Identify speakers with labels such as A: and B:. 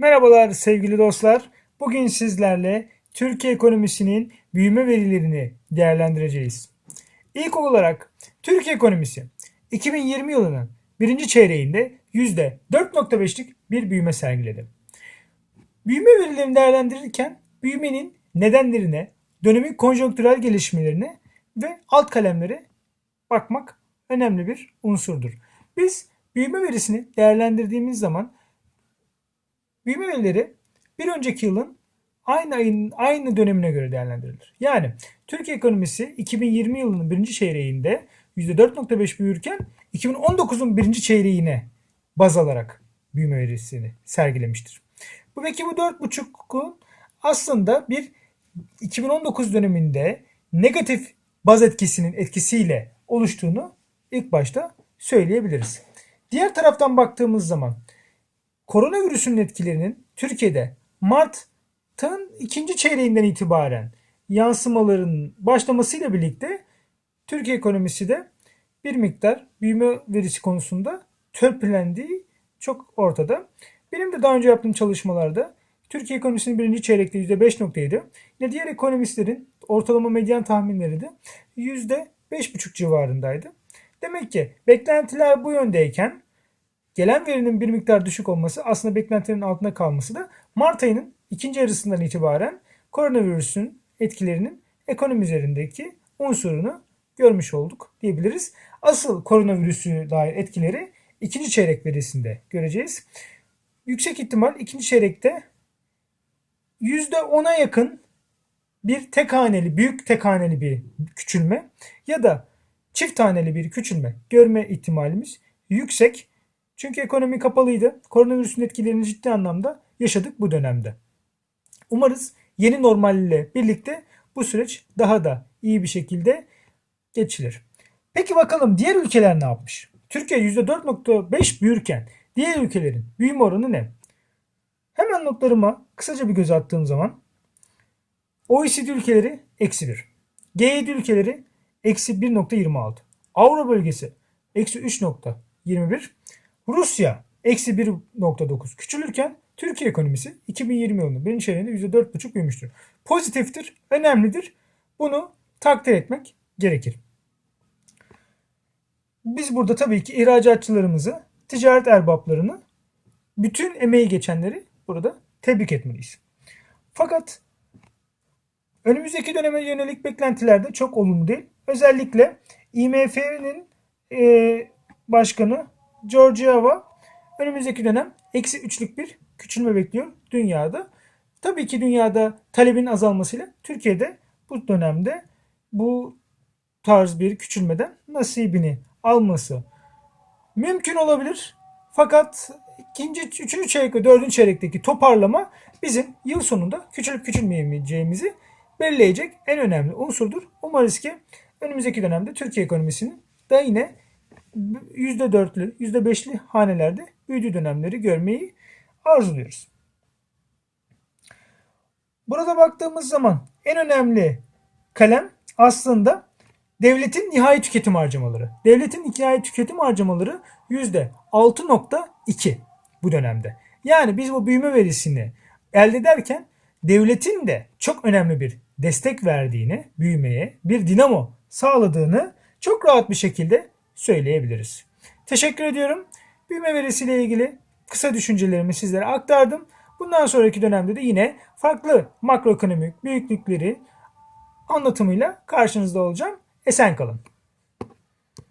A: Merhabalar sevgili dostlar. Bugün sizlerle Türkiye ekonomisinin büyüme verilerini değerlendireceğiz. İlk olarak Türkiye ekonomisi 2020 yılının birinci çeyreğinde %4.5'lik bir büyüme sergiledi. Büyüme verilerini değerlendirirken büyümenin nedenlerine, dönemin konjonktürel gelişmelerine ve alt kalemlere bakmak önemli bir unsurdur. Biz büyüme verisini değerlendirdiğimiz zaman büyüme verileri bir önceki yılın aynı ayın aynı dönemine göre değerlendirilir. Yani Türkiye ekonomisi 2020 yılının birinci çeyreğinde %4.5 büyürken 2019'un birinci çeyreğine baz alarak büyüme verisini sergilemiştir. Bu peki bu 4.5'un aslında bir 2019 döneminde negatif baz etkisinin etkisiyle oluştuğunu ilk başta söyleyebiliriz. Diğer taraftan baktığımız zaman koronavirüsün etkilerinin Türkiye'de Mart'ın ikinci çeyreğinden itibaren yansımaların başlamasıyla birlikte Türkiye ekonomisi de bir miktar büyüme verisi konusunda törpülendiği çok ortada. Benim de daha önce yaptığım çalışmalarda Türkiye ekonomisinin birinci çeyrekte %5.7, yine diğer ekonomistlerin ortalama medyan tahminleri de %5.5 civarındaydı. Demek ki beklentiler bu yöndeyken gelen verinin bir miktar düşük olması aslında beklentilerin altında kalması da Mart ayının ikinci yarısından itibaren koronavirüsün etkilerinin ekonomi üzerindeki unsurunu görmüş olduk diyebiliriz. Asıl koronavirüsü dair etkileri ikinci çeyrek verisinde göreceğiz. Yüksek ihtimal ikinci çeyrekte %10'a yakın bir tek haneli, büyük tek haneli bir küçülme ya da çift taneli bir küçülme görme ihtimalimiz yüksek. Çünkü ekonomi kapalıydı. Koronavirüsün etkilerini ciddi anlamda yaşadık bu dönemde. Umarız yeni normal ile birlikte bu süreç daha da iyi bir şekilde geçilir. Peki bakalım diğer ülkeler ne yapmış? Türkiye %4.5 büyürken diğer ülkelerin büyüme oranı ne? Hemen notlarıma kısaca bir göz attığım zaman OECD ülkeleri eksi 1. G7 ülkeleri eksi 1.26. Avrupa bölgesi eksi 3.21. Rusya eksi 1.9 küçülürken Türkiye ekonomisi 2020 yılında birinci çeyreğinde %4.5 büyümüştür. Pozitiftir, önemlidir. Bunu takdir etmek gerekir. Biz burada tabii ki ihracatçılarımızı, ticaret erbaplarını, bütün emeği geçenleri burada tebrik etmeliyiz. Fakat önümüzdeki döneme yönelik beklentiler de çok olumlu değil. Özellikle IMF'nin e, başkanı Georgieva önümüzdeki dönem eksi üçlük bir küçülme bekliyor dünyada. Tabii ki dünyada talebin azalmasıyla Türkiye'de bu dönemde bu tarz bir küçülmeden nasibini alması mümkün olabilir. Fakat ikinci, üçüncü çeyrek ve dördüncü çeyrekteki toparlama bizim yıl sonunda küçülüp küçülmeyeceğimizi belirleyecek en önemli unsurdur. Umarız ki önümüzdeki dönemde Türkiye ekonomisinin da yine %4'lü, %5'li hanelerde büyüdüğü dönemleri görmeyi arzuluyoruz. Burada baktığımız zaman en önemli kalem aslında devletin nihai tüketim harcamaları. Devletin nihai tüketim harcamaları %6.2 bu dönemde. Yani biz bu büyüme verisini elde ederken devletin de çok önemli bir destek verdiğini büyümeye, bir dinamo sağladığını çok rahat bir şekilde söyleyebiliriz. Teşekkür ediyorum. Büyüme verisiyle ilgili kısa düşüncelerimi sizlere aktardım. Bundan sonraki dönemde de yine farklı makroekonomik büyüklükleri anlatımıyla karşınızda olacağım. Esen kalın.